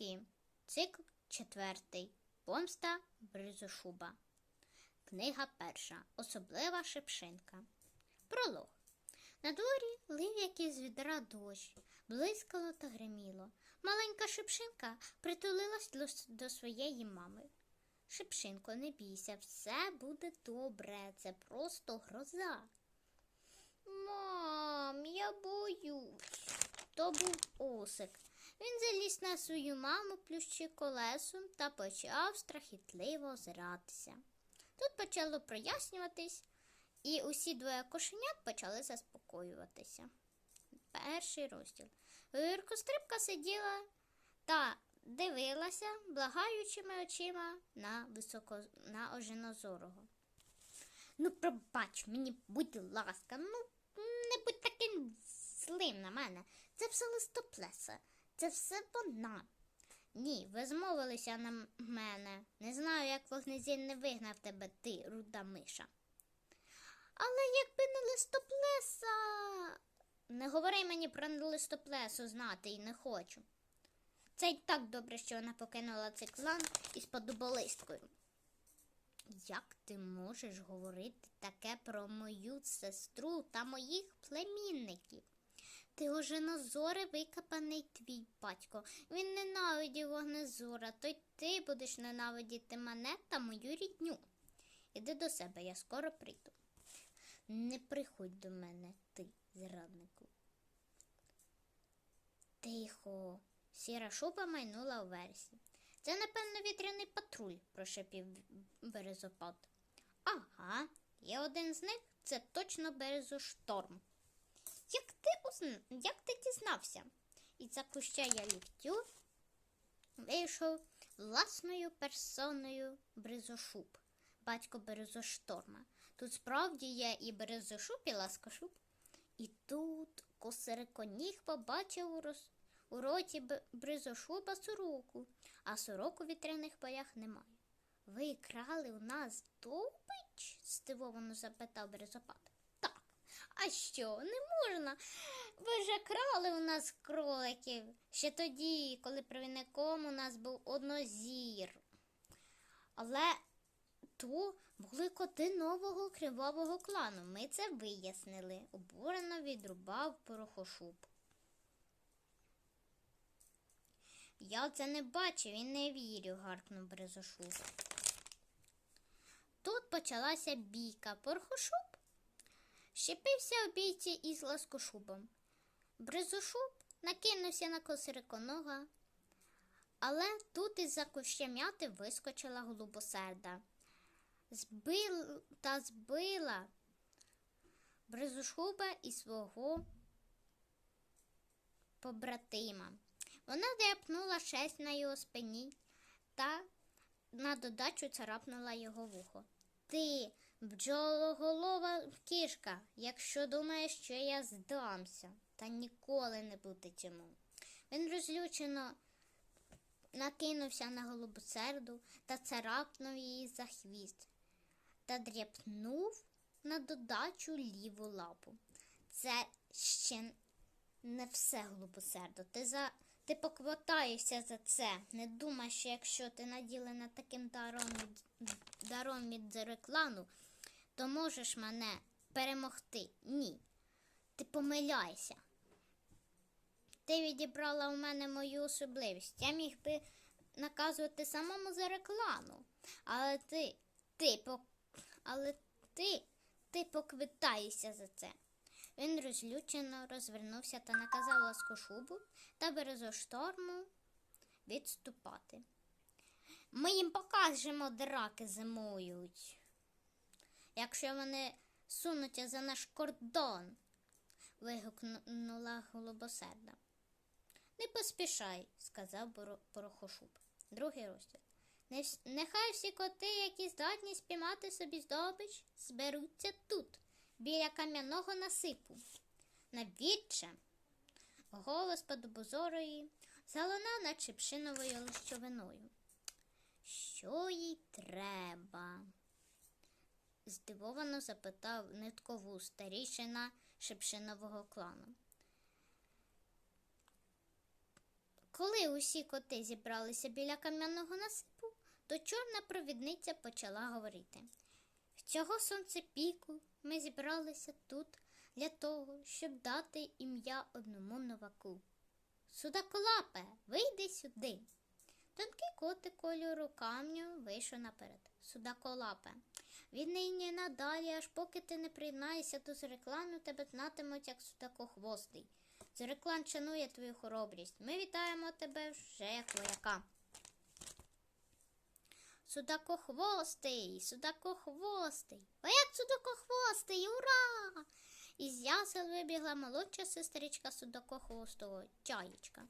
казки. Цикл четвертий. Помста Бризошуба. Книга перша. Особлива шипшинка. Пролог. На дворі лив якийсь з відра дощ, блискало та гриміло. Маленька шипшинка притулилась до своєї мами. Шипшинко, не бійся, все буде добре, це просто гроза. Мам, я боюсь. То був осик. Він заліз на свою маму плющи колесом та почав страхітливо озиратися. Тут почало прояснюватись, і усі двоє кошенят почали заспокоюватися. Перший розділ. Виркострибка сиділа та дивилася благаючими очима на високо на ожинозорого. Ну, пробач мені, будь ласка, ну не будь таким злим на мене. Це все листоплеса, це все вона. Ні, ви змовилися на мене. Не знаю, як вогнезін не вигнав тебе, ти, руда миша. Але якби не листоплеса. Не говори мені про листоплесу знати і не хочу. Це й так добре, що вона покинула цей клан із подоболисткою. Як ти можеш говорити таке про мою сестру та моїх племінників? Ти ожинозоре викопаний твій батько. Він ненавидів вогнезора, то й ти будеш ненавидіти мене та мою рідню. Іди до себе, я скоро прийду. Не приходь до мене, ти, зраднику. Тихо. Сіра шуба майнула у версі. Це, напевно, вітряний патруль, прошепів березопад. Ага, є один з них, це точно березошторм. Ти як ти дізнався? Із за куща я ліфтю вийшов власною персоною Бризошуб, батько Березошторма. Тут справді є і Березошуб, і Ласкошуб. І тут косириконіг побачив у, роз... у роті Бризошуба сороку, а сорок у вітряних полях немає. Ви крали у нас добич? здивовано запитав Березопад. А що, не можна? Ви ж крали у нас кроликів ще тоді, коли провідником у нас був однозір. Але то були коти нового кривавого клану. Ми це вияснили. Обурено відрубав порохошуб. Я це не бачив і не вірю, гаркнув Брезошуб. Тут почалася бійка. Порохошуб щепився в бійці із ласкошубом. Бризошуб накинувся на косириконога, але тут із-за куща м'яти вискочила голубосерда. Збил та збила Бризошуба і свого побратима. Вона дяпнула шесть на його спині та на додачу царапнула його вухо. Ти, бджологолова кішка, якщо думаєш, що я здамся, та ніколи не буде цьому. Він розлючено накинувся на голубоцерду та царапнув її за хвіст та дряпнув на додачу ліву лапу. Це ще не все, голубосердо. Ти за ти покватаєшся за це. Не думай, що якщо ти наділена таким даром даром від дзереклану, то можеш мене перемогти. Ні. Ти помиляйся. Ти відібрала у мене мою особливість. Я міг би наказувати самому зареклану. Але ти, ти, пок... але ти, ти поквитаєшся за це. Він розлючено розвернувся та наказав ласкошубу та березошторму відступати. Ми їм покажемо, де раки зимують. Якщо вони сунуться за наш кордон, вигукнула голубосерда. Не поспішай, сказав порохошуб. Другий розділ. Нехай всі коти, які здатні спіймати собі здобич, зберуться тут, біля кам'яного насипу. Навідче. Голос подобозорої залунав над шипшиновою лищовиною. Що їй треба? Здивовано запитав ниткову старішина шипшинового клану. Коли усі коти зібралися біля кам'яного насипу, то чорна провідниця почала говорити. Цього сонцепіку ми зібралися тут для того, щоб дати ім'я одному новаку. Судаколапе, вийди сюди. Тонкий котик кольору камню вийшов наперед. Судаколапе. Віднині надалі, аж поки ти не приєднаєшся до Зореклану, тебе знатимуть як судакохвостий. Зореклан шанує твою хоробрість. Ми вітаємо тебе вже як вояка. Судакохвостий, судакохвостий, вояк судакохвостий, ура! Із ясел вибігла молодша сестричка судакохвостого чаєчка.